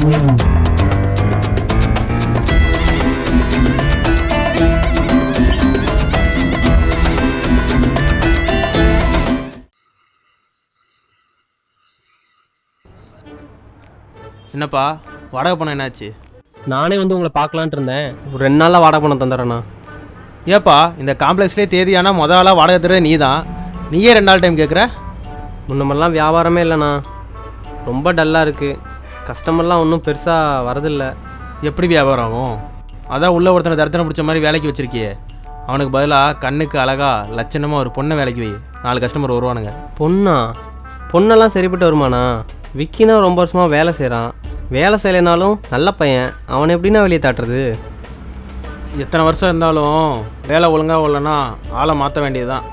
என்னப்பா வாடகை பணம் என்னாச்சு? நானே வந்து உங்களை பார்க்கலான்ட்டு இருந்தேன். ஒரு ரெண்டு நாளில் வாடகை பணம் தந்துடுறேண்ணா. ஏப்பா இந்த காம்ப்ளெக்ஸ்லேயே தேதியானா முத ஆளாக வாடகை தர நீ தான் நீயே ரெண்டு நாள் டைம் கேட்குற முன்னமெல்லாம் வியாபாரமே இல்லைண்ணா. ரொம்ப டல்லாக இருக்குது கஸ்டமர்லாம் ஒன்றும் பெருசாக வரதில்லை. எப்படி வியாபாரம் ஆகும்? அதான் உள்ள ஒருத்தனை தரத்தனை பிடிச்ச மாதிரி வேலைக்கு வச்சிருக்கியே. அவனுக்கு பதிலாக கண்ணுக்கு அழகா லட்சணமாக ஒரு பொண்ணை வேலைக்கு வை. நாலு கஸ்டமர் வருவானுங்க. பொண்ணா? பொண்ணெல்லாம் சரிப்பட்டு வருமாண்ணா? விக்கினா ரொம்ப வருஷமாக வேலை செய்கிறான் வேலை செய்யலைனாலும் நல்ல பையன். அவனை எப்படிண்ணா வெளியே தாட்டுறது? எத்தனை வருஷம் இருந்தாலும் வேலை ஒழுங்காக வரலன்னா ஆளை மாற்ற வேண்டியதுதான்.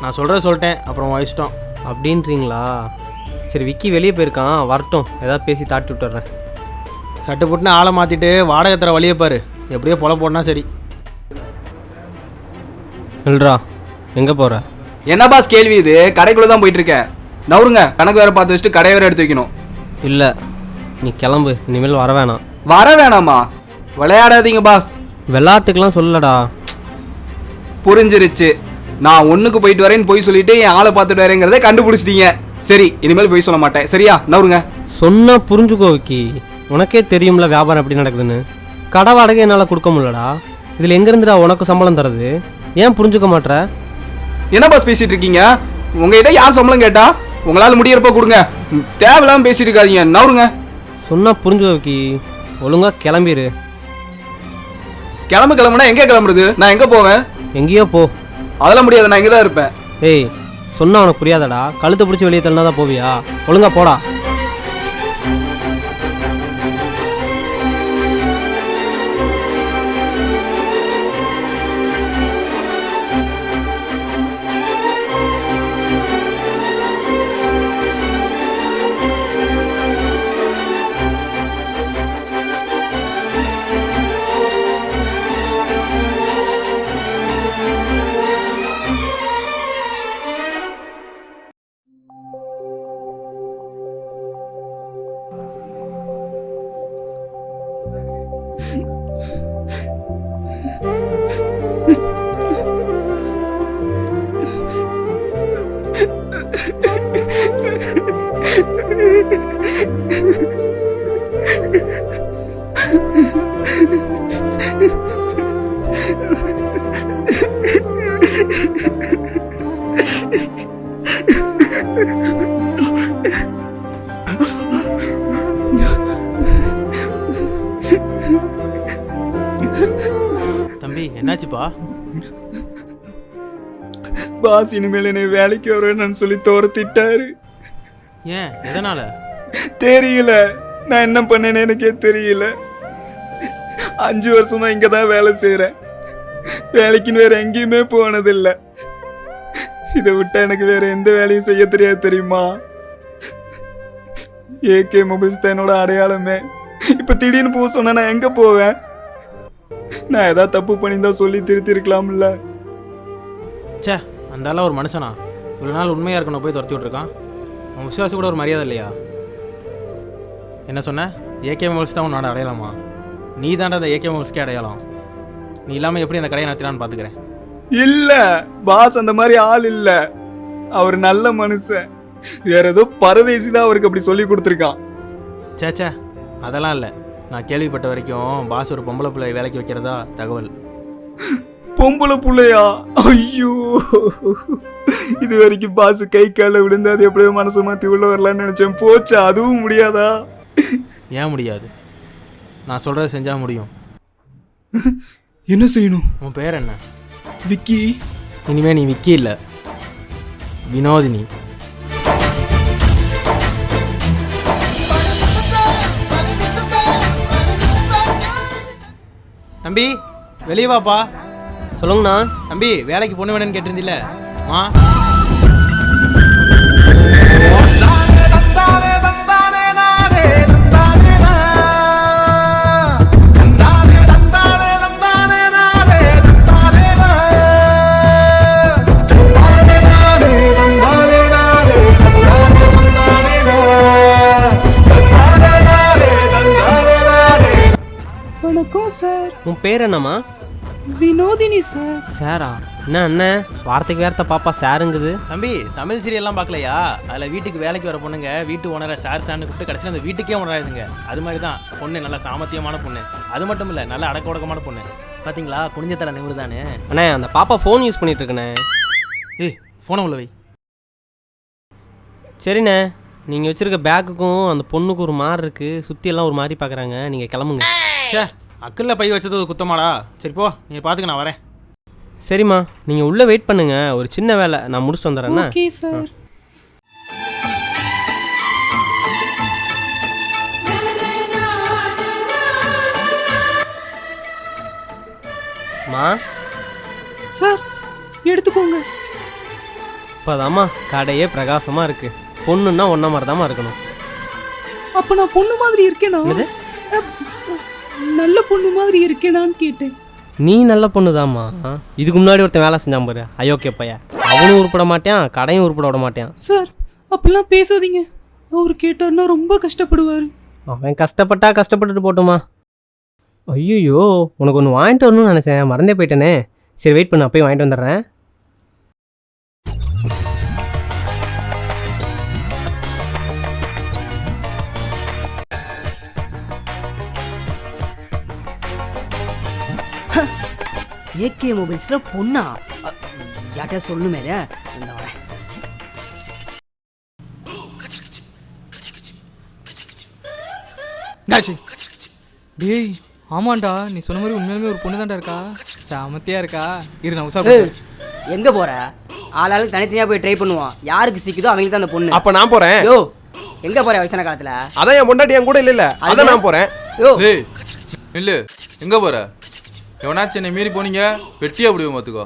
நான் சொல்கிறத சொல்லிட்டேன் அப்புறம் இஷ்டம் அப்படின்றீங்களா? சரி விக்கி வெளியே போயிருக்கான். வரட்டும். ஏதாவது பேசி தாட்டி விட்டுறேன். சட்டு புட்டுன்னு ஆளை மாற்றிட்டு வாடகை தர வழியை பாரு. எப்படியோ பொல போடனா சரி. இல்லைடா எங்கே போகிற என்ன பாஸ் கேள்வி இது? கடைக்குள்ள தான் போயிட்டு இருக்கேன் நவருங்க கணக்கு வேற பார்த்து வச்சுட்டு கடை வேற எடுத்து வைக்கணும். இல்லை. நீ கிளம்பு. இனிமேல் வர வேணாம். வர வேணாமா? விளையாடாதீங்க பாஸ். விளாட்டுக்கெலாம் சொல்லடா புரிஞ்சிருச்சு. நான் ஒண்ணுக்கு போயிட்டு வரேன்னு போய் சொல்லிட்டு என் ஆளை பார்த்துட்டு வரேங்கிறத கண்டுபிடிச்சிட்டீங்க. சரி இனிமேல் போய் சொல்ல மாட்டேன். சரியா? நவருங்க. சொன்னா புரிஞ்சுக்கோ விக்கி. உனக்கே தெரியும்ல வியாபாரம் எப்படி நடக்குதுன்னு. கடை வாடகை என்னால் கொடுக்க முடியலடா. இதில் எங்கேருந்துடா உனக்கு சம்பளம் தரது? ஏன் புரிஞ்சுக்க மாட்ற? என்ன பாஸ் பேசிட்டு இருக்கீங்க? உங்ககிட்ட யார் சம்பளம் கேட்டா? உங்களால முடியறப்ப கொடுங்க. ம், தேவையில்லாம பேசிட்டு இருக்காதீங்க. நவருங்க. சொன்னா புரிஞ்சுக்கோ விக்கி. ஒழுங்காக கிளம்பிடு கிளம்பு கிளம்புனா எங்க கிளம்புறது? நான் எங்க போவேன்? எங்கேயோ போ. அதெல்லாம் முடியாது. நான் இங்க தான் இருப்பேன். ஏய் சொன்னா உனக்கு புரியாதடா. கழுத்தை பிடிச்சி வெளியே தள்ளினா தான் போவியா? ஒழுங்கா போடா. பாஸ் இனிமேல் என்னை வேலைக்கு வருவேன்னு சொல்லி துரத்திட்டாரு. ஏன்? எதனால்? தெரியல. நான் என்ன பண்ணேன்னு எனக்கே தெரியல. அஞ்சு வருஷமா இங்க தான் வேலை செய்கிறேன் வேலைக்குன்னு வேற எங்கேயுமே போனதில்ல. இதை விட்டா எனக்கு வேற எந்த வேலையும் செய்ய தெரியாது தெரியுமா? ஏகே மொபைல்ஸ் தான் என்னோட அடையாளமே. இப்போ திடீர்னு போக சொன்னா நான் எங்க போவேன்? நான் ஏதாவது தப்பு பண்ணியிருந்தா சொல்லி திருத்திருக்கலாம்ல. ச்சே அந்த ஆளா ஒரு மனுஷனா? இவ்வளோ நாள் உண்மையாக இருக்கணும் போய் துரத்தி விட்ருக்கான் உன் விசுவாசி கூட ஒரு மரியாதை இல்லையா? என்ன சொன்ன? ஏகே மொபைல்ஸ் தான் உன்னோட அடையாளமா? நீ தாண்டா அந்த ஏகே மொபைல்ஸ்க்கே அடையாளம். நீ இல்லாமல் எப்படி அந்த கடையை நடத்தினான்னு பார்த்துக்கிறேன் இல்ல பாஸ் அந்த மாதிரி ஆள் இல்ல. அவர் நல்ல மனுஷன். வேற ஏதோ பரதேசி தான் அவருக்கு அப்படி சொல்லி கொடுத்துருக்கான். ச்சே ச்சே அதெல்லாம் இல்லை. நான் கேள்விப்பட்ட வரைக்கும் பாஸ் ஒரு பொம்பளை பிள்ளை வேலைக்கு வைக்கிறதா தகவல். பொம்பளை புள்ளையா? ஐயோ. இது வரைக்கும் பாஸ் கை கால விழுந்து அது எப்படியோ மனசு மாத்தி உள்ள வரலாம்னு நினைச்சேன். போச்சு? அதுவும் முடியாதா? ஏன் முடியாது? நான் சொல்கிறத செஞ்சால் முடியும். என்ன செய்யணும்? உன் பேர் என்ன? விக்கி. இனிமே நீ விக்கி இல்லை. வினோதினி. தம்பி வெளியே வாப்பா. சொல்லுங்கண்ணா. தம்பி வேலைக்கு பொண்ணு வேணும்னு கேட்டிருந்தீல்ல. மா வணக்கம் சார். உன் பேர் என்னம்மா? வினோதினி சார். சாரா? என்ன அண்ணன் வார்த்தைக்கு வேறத்த பாப்பா சாருங்குது. தம்பி தமிழ் சீரியல்லாம் பார்க்கலையா அதில் வீட்டுக்கு வேலைக்கு வர பொண்ணுங்க வீட்டு ஓனரை சார் சார்னு கூப்பிட்டு கடைசியில் அந்த வீட்டுக்கே ஓனராயிருதுங்க அது மாதிரி தான் பொண்ணு நல்ல சாமர்த்தியமான பொண்ணு. அது மட்டும் இல்லை நல்ல அடக்க ஒடுக்கமான பொண்ணு. பார்த்தீங்களா குனிஞ்ச தலை நிமிடுதானே அண்ணே அந்த பாப்பா ஃபோன் யூஸ் பண்ணிட்டு இருக்கண்ணே. ஏய் ஃபோனை உள்ள வை. சரிண்ணே. நீங்கள் வச்சிருக்க பேக்குக்கும் அந்த பொண்ணுக்கு ஒரு மாதிரி இருக்கு. சுற்றி எல்லாம் ஒரு மாதிரி பார்க்குறாங்க நீங்கள் கிளம்புங்க. ச்சே அக்கல்ல பை வச்சது குத்தமாடா. சரி போ. நீங்கள் பார்த்துக்க நான் வரேன். சரிம்மா நீங்கள் உள்ளே வெயிட் பண்ணுங்க. ஒரு சின்ன வேலை. நான் முடிச்சுட்டு வந்துடுறேண்ணா ஓகே சார் மா? சார் எடுத்துக்கோங்க. இப்போதாம்மா கடையே பிரகாசமாக இருக்குது பொண்ணுன்னா ஒன்றா மாதிரி தாம்மா இருக்கணும். அப்ப நான் பொண்ணு மாதிரி இருக்கேனா? என்னது? நல்ல பொண்ணு மாதிரி இருக்கேனான்னு கேட்டேன். நீ நல்ல பொண்ணுதாம்மா. இதுக்கு முன்னாடி ஒருத்தன் வேலை செஞ்சான் பாரு. அயோக்கிய பையன். அவனும் உருப்பட மாட்டான் கடையும் உருப்பட விட மாட்டான். சார் அப்படிலாம் பேசாதீங்க. அவர் கேட்டார்னா ரொம்ப கஷ்டப்படுவார். அவன் கஷ்டப்பட்டா கஷ்டப்பட்டுட்டு போட்டுமா. ஐயோ உனக்கு ஒன்று வாங்கிட்டு வரணும்னு நினச்சேன். மறந்தே போயிட்டேனே. சரி வெயிட் பண்ணு அப்போயும் வாங்கிட்டு வந்துடுறேன். ஏகே மொபைல்ஸில் பொண்ணா? யார்கிட்ட சொல்லணுமே? இந்த வரேன். டேய் ஆமாண்டா நீ சொன்ன மாதிரி உண்மையாலுமே ஒரு பொண்ணு தான்டா இருக்கா? சாமத்தியா இருக்கா? இரு நான் உஷா எங்க போற? ஆளாளுக்கு தனித்தனியா போய் ட்ரை பண்ணுவான். யாருக்கு சிக்குதோ அவங்களுக்கு தான் அந்த பொண்ணு. அப்ப நான் போறேன். யோ எங்க போற வயசான காலத்துல? அதான் என் பொண்டாட்டி என் கூட இல்ல இல்ல. அதான் நான் போறேன். யோ. நில்லு எங்க போற? எவனாச்சும் என்னை மீறி போனீங்க வெட்டியா அப்படியே பார்த்துக்கோ.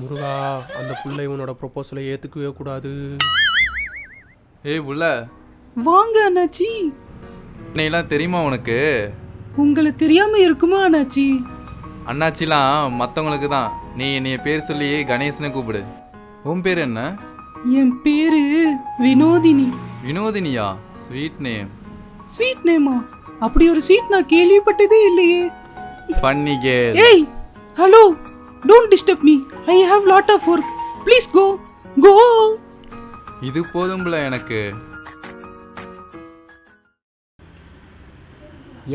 முருகா அந்த புள்ள இவனோட ப்ரொபோசலை ஏத்துக்கவே கூடாது. ஏய் புள்ள. வாங்க அண்ணாச்சி. என்னையெல்லாம் தெரியுமா உனக்கு? உங்களை தெரியாம இருக்குமா அண்ணாச்சி? அண்ணாச்சிலாம் மற்றவங்களுக்கு தான். நீ என்னைய பேர் சொல்லி கணேசனை கூப்பிடு. உன் பேர் என்ன? என் பேரு வினோதினி. வினோதினியா? ஸ்வீட் நேம் ஸ்வீட் நேமா அப்படி ஒரு ஸ்வீட் நான் கேள்விப்பட்டதே இல்லையே. ஃபன்னி கேர் ஏய் hello don't disturb me I have lot of work please go go இது போதும் புள்ள எனக்கு.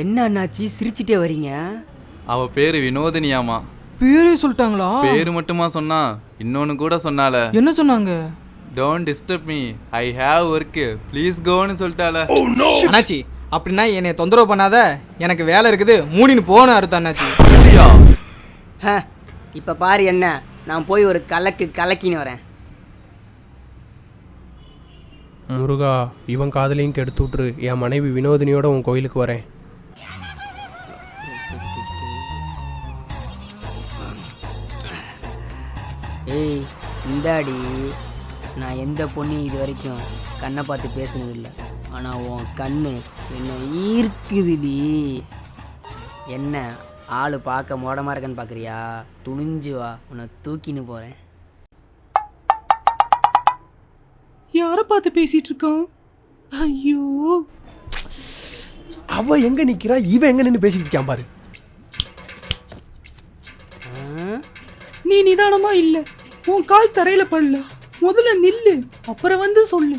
என்ன அண்ணாச்சி சிரிச்சிட்டே வரீங்க? அவ பேரு வினோதினியாமா. பேரே சொல்லிட்டாங்களா? பேரு மட்டுமா சொன்னா இன்னொன்னு கூட சொன்னால. என்ன சொன்னாங்க? Don't disturb me I have work please கோன்னு சொல்லிட்டால அண்ணாச்சி அப்படின்னா என்னை தொந்தரவு பண்ணாத. எனக்கு வேலை இருக்குது மூடின்னு போன அர்த்தம் அண்ணாச்சி. இப்ப பாரு என்ன நான் போய் ஒரு கலக்கு கலக்கின்னு வரேன். முருகா இவன் காதலையும் கெடுத்து விட்டுரு. என் மனைவி வினோதினியோட உன் கோயிலுக்கு வரேன். ஏய் இந்தாடி. நான் எந்த பொண்ணையும் இது வரைக்கும் கண்ணை பார்த்து பேசுனதில்லை. ஆனால் உன் கண்ணு என்ன ஈர்க்குதுடி. என்ன ஆள் பார்க்க மோடமாக இருக்கன்னு பார்க்குறியா துணிஞ்சு வா உன்னை தூக்கின்னு போகிறேன் யாரை பார்த்து பேசிட்டு இருக்கான்? ஐயோ. அவ எங்க நிக்கிறா? இவன் எங்க நின்னு பேசிக்கிட்டு இருக்கான் பாரு. நீ நிதானமா இல்ல. உன் கால் தரையில படல. முதல்ல நில்லு அப்புறம் வந்து சொல்லு.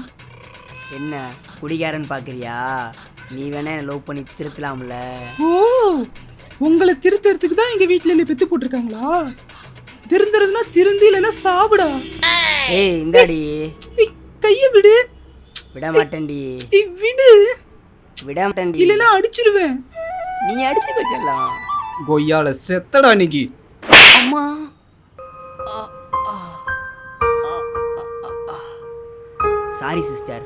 என்ன குடிகாரன் பார்க்குறியா நீ வேணா என்னை லவ் பண்ணி திருத்தலாம்ல. ஓ உங்களை திருத்தறதுக்கு தான் எங்க வீட்ல என்ன பெத்து போட்டிருக்காங்களா? திருந்துறதுன்னா திருந்து இல்லைன்னா சாப்பிடா ஏய் இந்தாடி. கைய விடு. விட மாட்டேன்டி. விடு. விட மாட்டேன்டி. இல்லைன்னா அடிச்சிருவேன். நீ அடிச்சு வச்சிடலாம் கொய்யால செத்தடா இன்னைக்கு. அம்மா. சாரி சிஸ்டர்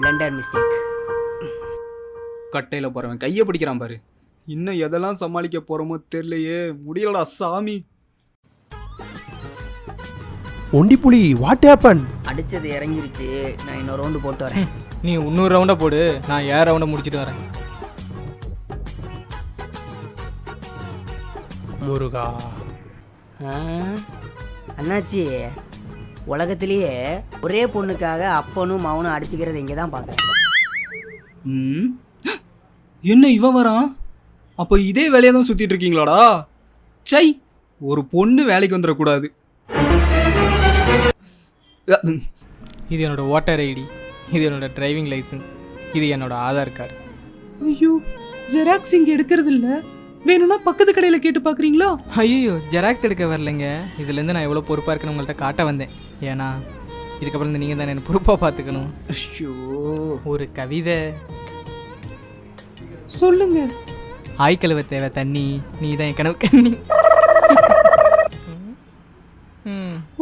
பிளண்டர் மிஸ்டேக் கட்டையில போறவன் கையை பிடிக்கிறான் பாரு. இன்னும் எதெல்லாம் சமாளிக்க போறோமோ தெரியலையே. முடியலடா சாமி. ஒண்டி புலி வாட் ஹேப்பன் அடிச்சது இறங்கிருச்சு. நான் இன்னொரு ரவுண்டு போட்டு வரேன். நீ இன்னொரு ரவுண்டை போடு. நான் ஏன் ரவுண்டை முடிச்சிட்டு வரேன். முருகா. ஆ? அண்ணாச்சி உலகத்திலேயே ஒரே பொண்ணுக்காக அப்பனும் மவனும் அடிச்சுக்கிறது இங்கே தான் பார்க்குறேன். ம். என்ன இவன் வரான்? அப்போ இதே வேலையை தான் சுற்றிட்டு இருக்கீங்களாடா? சை ஒரு பொண்ணு வேலைக்கு வந்துடக்கூடாது. இது என்னோட ஓட்டர் ஐடி இது என்னோட டிரைவிங் லைசன்ஸ் இது என்னோட ஆதார் கார்டு. ஐயோ ஜெராக்ஸ் இங்க எடுக்கிறது இல்ல வேணும்னா பக்கத்து கடையில கேட்டு பாக்குறீங்களா ஐயோ ஜெராக்ஸ் எடுக்க வரலைங்க. இதுலேருந்து நான் எவ்வளோ பொறுப்பாக இருக்குன்னு உங்கள்கிட்ட காட்ட வந்தேன். ஏன்னா இதுக்கப்புறம் இந்த நீங்கள் தானே என்ன பொறுப்பாக பார்த்துக்கணும். ஐயோ. ஒரு கவிதை. சொல்லுங்க. ஆய்க்கழுவ தேவை தண்ணி நீ தான் என் கனவு கண்ணி.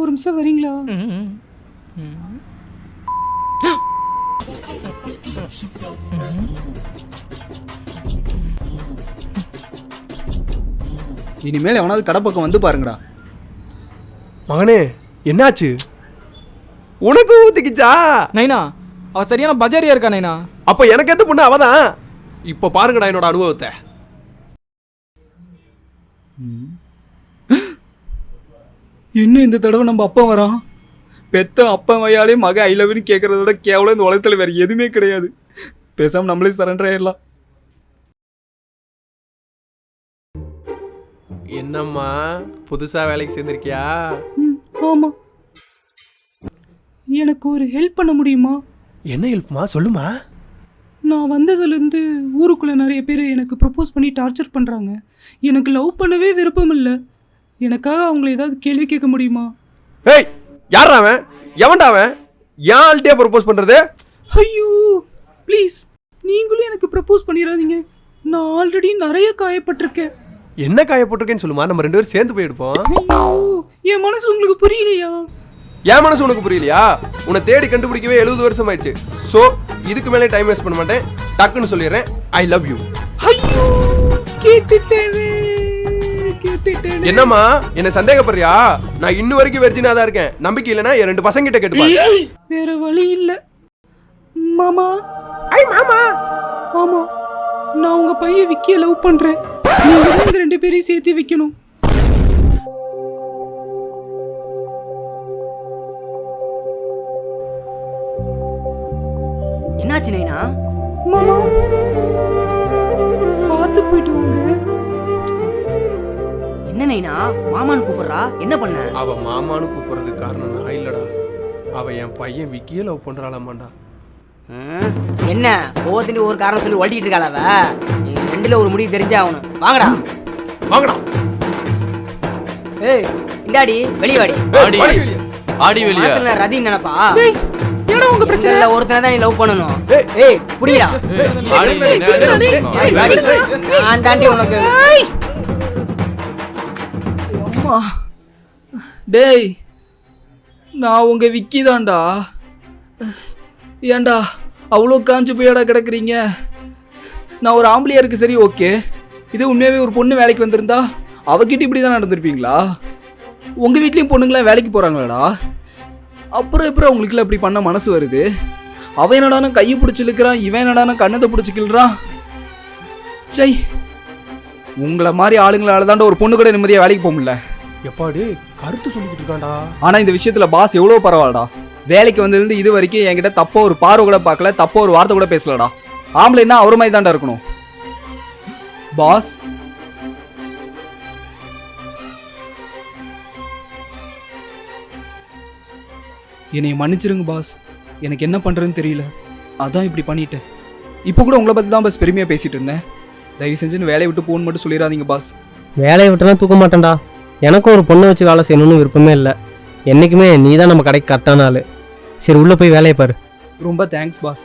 ஒரு நிமிஷம் வரீங்களா? ம், இனிமேல் எவனாவது கடை பக்கம் வந்து பாருங்கடா. மகனே என்னாச்சு? உனக்கு ஊத்திக்கிச்சா? நைனா அவ சரியான பஜாரியா இருக்கா நைனா? அப்ப எனக்கு எந்த பொண்ணு அவதான். இப்ப பாருங்கடா என்னோட அனுபவத்தை. என்ன இந்த தடவை நம்ம அப்பா வரான்? பெத்த அப்பா வயாலே மக ஐ லவ்னு கேட்கறத விட கேவலம் இந்த உலகத்தில் வேற எதுவுமே கிடையாது. பேசாம நம்மளே சரண்டர் ஆயிடலாம். என்னம்மா? புதுசா வேலைக்கு சேர்ந்திருக்கியா? ம் ஆமா. எனக்கு ஒரு ஹெல்ப் பண்ண முடியுமா? என்ன ஹெல்ப்மா சொல்லுமா. நான் வந்ததுலேருந்து ஊருக்குள்ளே நிறைய பேர் எனக்கு ப்ரப்போஸ் பண்ணி டார்ச்சர் பண்ணுறாங்க எனக்கு லவ் பண்ணவே விருப்பம் இல்லை. எனக்காக அவங்கள ஏதாவது கேள்வி கேட்க முடியுமா? ஏய் யாரா அவன்? எவன்டா அவன்? ஏன் ஆள்கிட்டே ப்ரப்போஸ் பண்றது? ஐயோ ப்ளீஸ் நீங்களும் எனக்கு ப்ரப்போஸ் பண்ணிடாதீங்க. நான் ஆல்ரெடி நிறைய காயப்பட்டிருக்கேன். என்ன காயப்பட்டிருக்கேன்னு சொல்லுமா? நம்ம ரெண்டு பேரும் சேர்ந்து போய் எடுப்போம் என் மனசு உங்களுக்கு புரியலையா? என் மனசு உனக்கு புரியலையா? உன்னை தேடி கண்டுபிடிக்கவே எழுபது வருஷம் ஆயிடுச்சு. ஸோ இதுக்கு மேலே டைம் வேஸ்ட் பண்ண மாட்டேன். டக்குன்னு சொல்லிடுறேன். ஐ லவ் யூ ஐயோ கேட்டுட்டேனே கேட்டுட்டேனே. என்னம்மா என்ன சந்தேகப்படுறியா? நான் இன்னும் வரைக்கும் வெர்ஜினா தான் இருக்கேன். நம்பிக்கை இல்லைன்னா என் ரெண்டு பசங்கிட்ட கேட்டுப்பாரு. வேற வழி இல்ல. மாமா? ஐ மாமா. ஆமா நான் உங்க பையன் விக்கிய லவ் பண்றேன். நீங்க எங்க ரெண்டு பேரையும் சேர்த்து வைக்கணும். என்னாச்சு நைனா? மாமா பார்த்து போயிட்டு வாங்க. என்ன நைனா? மாமான்னு கூப்பிடுறா? என்ன பண்ண? அவ மாமான்னு கூப்பிடுறதுக்கு காரணம் நான் இல்லடா. அவ என் பையன் விக்கியே லவ் பண்றாளாமாண்டா. என்ன? ஒவ்வொருத்தண்டி ஒரு காரணம் சொல்லி ஓட்டிட்டு இருக்காள அவ? நீ ரெண்டுல ஒரு முடிவு தெரிஞ்சே ஆகணும். வாங்கடா. வாங்கடா. ஏய் இந்தாடி வெளிய வாடி. ஆடி ஆடி வெளியா. மாத்தின ரதி நினைப்பா? ஏய் ஏடா உங்க பிரச்சனை? பிரச்சனை ஒருத்தனை தான் நீ லவ் பண்ணணும். ஏய். ஏய் புரியடா. நான் தாண்டி உனக்கு. அம்மா. டேய் நான் உங்க விக்கி தான்டா ஏன்டா அவ்வளோ காஞ்சு போயாடா கிடக்குறீங்க? நான் ஒரு ஆம்பளையா இருக்கு சரி ஓகே. இது உண்மையாகவே ஒரு பொண்ணு வேலைக்கு வந்திருந்தா அவகிட்ட இப்படி தான் நடந்திருப்பீங்களா? உங்கள் வீட்லேயும் பொண்ணுங்களாம் வேலைக்கு போகிறாங்களாடா அப்புறம் எப்படி அவங்களுக்குலாம் இப்படி பண்ண மனசு வருது? அவன் என்னடானா கையை பிடிச்சி இழுக்கிறான் இவன் என்னடானா கண்ணத்தை பிடிச்சி கிள்றான்? சை உங்களை மாதிரி ஆளுங்களால தாண்டா ஒரு பொண்ணு கூட நிம்மதியாக வேலைக்கு போக முடியல. எப்பாடி கருத்து சொல்லிக்கிட்டு இருக்கான்டா. ஆனா இந்த விஷயத்துல பாஸ் எவ்வளோ பரவாயில்லடா. வேலைக்கு வந்ததுலேருந்து இது வரைக்கும் என்கிட்ட தப்பா ஒரு பார்வை கூட பார்க்கல தப்பா ஒரு வார்த்தை கூட பேசலடா. ஆம்பளைன்னா அவர் மாதிரி தான்டா இருக்கணும். பாஸ். என்னை மன்னிச்சிருங்க பாஸ். எனக்கு என்ன பண்றதுன்னு தெரியல. அதான் இப்படி பண்ணிட்டேன். இப்போ கூட உங்களை பத்தி தான் பாஸ் பெருமையா பேசிட்டு இருந்தேன். தயவு செஞ்சு வேலையை விட்டு போன்னு மட்டும் சொல்லிடாதீங்க பாஸ். வேலையை விட்டுலாம் தூக்க மாட்டேன்டா. எனக்கும் ஒரு பொண்ணை வச்சு வேலை செய்யணும்னு விருப்பமே இல்லை. என்றைக்குமே நீ தான் நம்ம கடைக்கு கரெக்டான ஆள். சரி உள்ளே போய் வேலையை பாரு. ரொம்ப தேங்க்ஸ் பாஸ்.